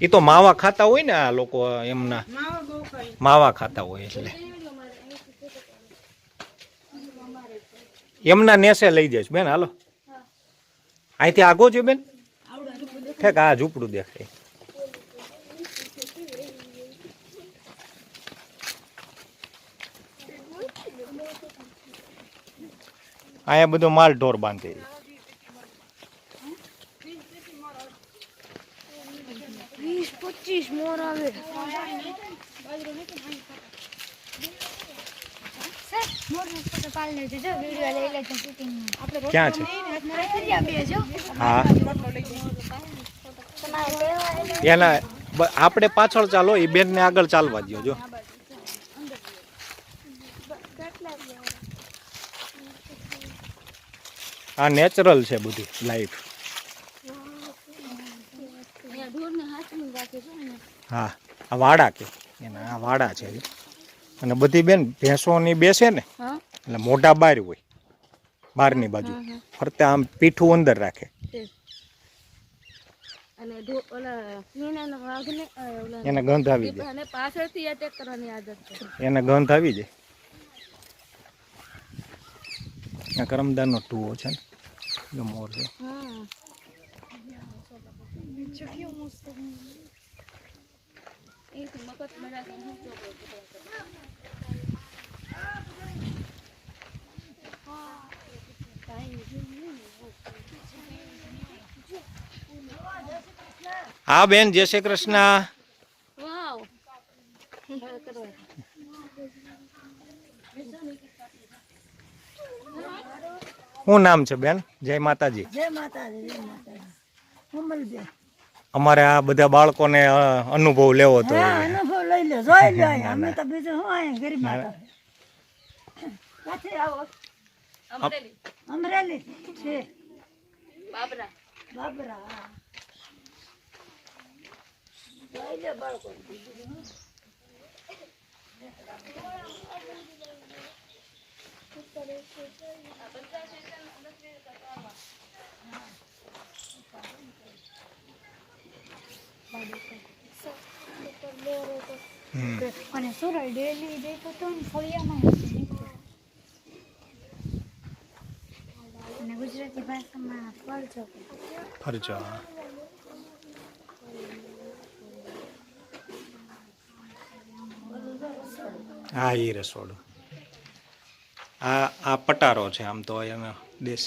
એ તો માવા ખાતા હોય ને આ લોકો એમના. માવા ખાતા હોય એટલે. એમના નેસે લઈ જઈશ બેન, હાલો. અહીંથી આગો છે બેન. ઠેક, આ ઝૂંપડું દેખાય. અહીંયા બધો માલ ઢોર બાંધે પચીસ મોર આવે. ક્યાં છે? હા. એના આપણે પાછળ ચાલો એ બેનને આગળ ચાલવા દ્યો જો. આ નેચરલ છે બધી લાઈફ હા આ વાડા કે એના આ વાડા છે અને બધી બેન ભેંસોની બેસે ને એટલે મોઢા બહાર હોય બહારની બાજુ. ફરતે આમ પીઠું અંદર રાખે. એને ગંધ આવી જાય. એને ગંધ આવી જાય. આ કરમદાનનો ટુવો છે. હા બેન જય શ્રી કૃષ્ણ. શું નામ છે બેન? જય માતાજી. જય માતાજી જય માતાજી. અમારે આ બધા બાળકોને અનુભવ લેવો હતો અનુભવ લઈ લો જોઈ લો અમે તો બીજું શું અહીંયા ગરીબ માતા ક્યાંથી આવો? અમરેલી. અમરેલી. છે. બાબરા. બાબરા જોઈ લો બાળકો અને સુરલ ડેલી દેખો તો ને ફળિયામાં અને ગુજરાતી ભાષામાં ફરજો ફરજો હા. એ રસોડું. આ આ પટારો છે આમ તો એનો દેશ.